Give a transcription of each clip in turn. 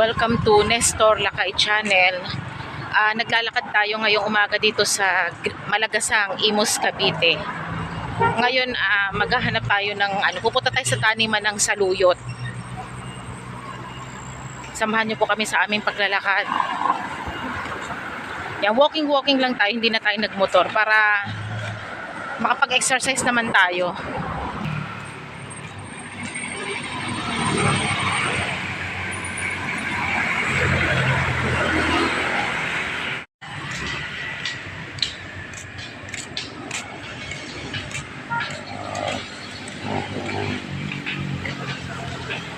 Welcome to Nestor Lakay Channel. Ah, naglalakad tayo ngayong umaga dito sa Malagasang, Imus, Cavite. Ngayon, ah, maghahanap tayo ng ano, pupunta tayo sa taniman ng saluyot. Samahan niyo po kami sa aming paglalakad. Yan, walking-walking lang tayo, hindi na tayo nagmotor para makapag-exercise naman tayo.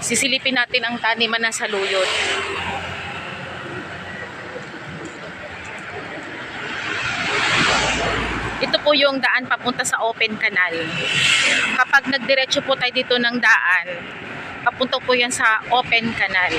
Sisilipin natin ang taniman ng saluyot. Ito po yung daan papunta sa open canal. Kapag nagdiretso po tayo dito ng daan, papunta po yan sa open canal.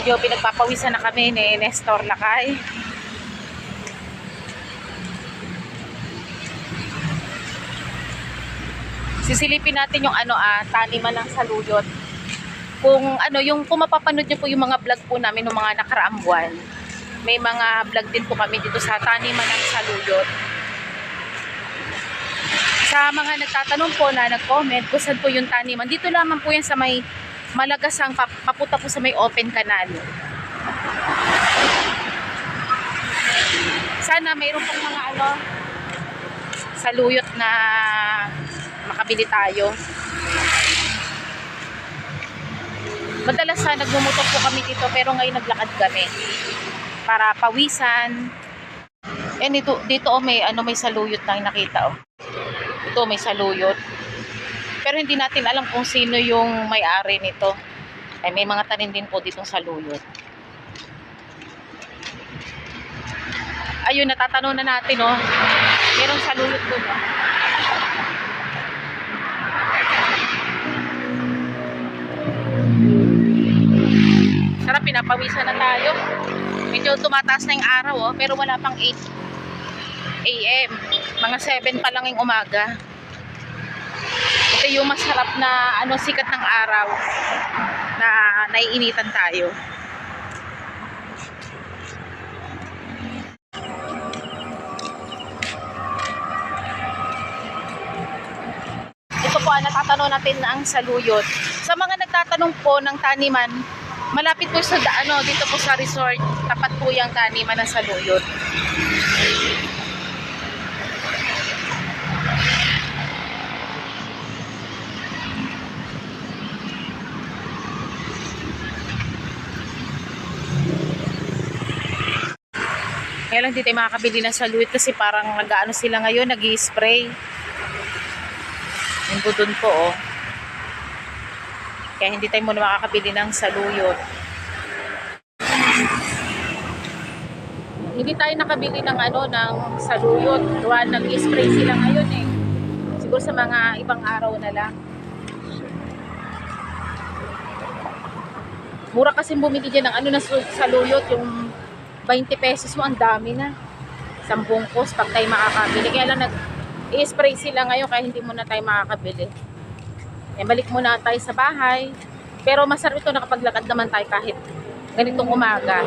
Medyo pinagpapawisan na kami ni Nestor Lakay. Sisilipin natin yung ano ah, taniman ng saluyot. Kung ano, yung kung mapapanood niyo po yung mga vlog po namin ng mga nakaraang buwan. May mga vlog din po kami dito sa taniman ng saluyot. Sa mga nagtatanong po na nag-comment kung saan po yung taniman, dito lamang po yan sa may Malagasang pap- papunta po sa may open canal. Sana mayroon pong mga ano saluyot na makabili tayo. Madalas sa nagmumotor po kami dito pero ngayon naglakad kami para pawisan. Eh dito, dito oh, may ano may saluyot na nakita oh. Ito may saluyot. Pero hindi natin alam kung sino yung may-ari nito. Ay, may mga tanim din po ditong saluyot. Ayun, natatanong na natin, oh. Merong saluyot doon, oh. Sarap, pinapawisan na tayo. Medyo tumataas na yung araw, oh. Pero wala pang 8 a.m. Mga 7 pa lang yung umaga. Ito yung masarap na ano sikat ng araw na naiinitan tayo. Ito po ang natatanong natin ang saluyot. Sa mga nagtatanong po ng taniman, malapit po sa ano dito po sa resort, tapat po yung taniman ng saluyot. Kaya lang di tayo makakabili ng saluyot kasi parang nag-ano sila ngayon, nag spray Yung budon po, oh. Kaya hindi tayo muna makakabili ng saluyot. Hindi tayo nakabili ng ano, ng saluyot. Gawa nag-spray sila ngayon eh. Siguro sa mga ibang araw na lang. Mura kasi bumili dyan ng ano na saluyot, yung 20 pesos mo, ang dami na. Isang bungkos pag tayo makakabili. Kaya lang nag i-spray sila ngayon kaya hindi muna tayo makakabili. Eh, balik muna tayo sa bahay. Pero masarap ito nakapaglakad naman tayo kahit ganitong umaga.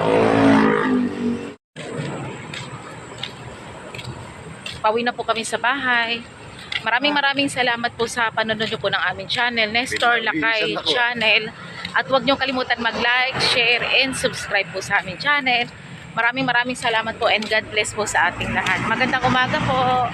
Pauwi na po kami sa bahay. Maraming maraming salamat po sa panonood nyo po ng aming channel, Nestor Lakay Channel. At huwag nyo kalimutan mag-like, share, and subscribe po sa aming channel. Maraming maraming salamat po and God bless po sa ating lahat. Magandang umaga po.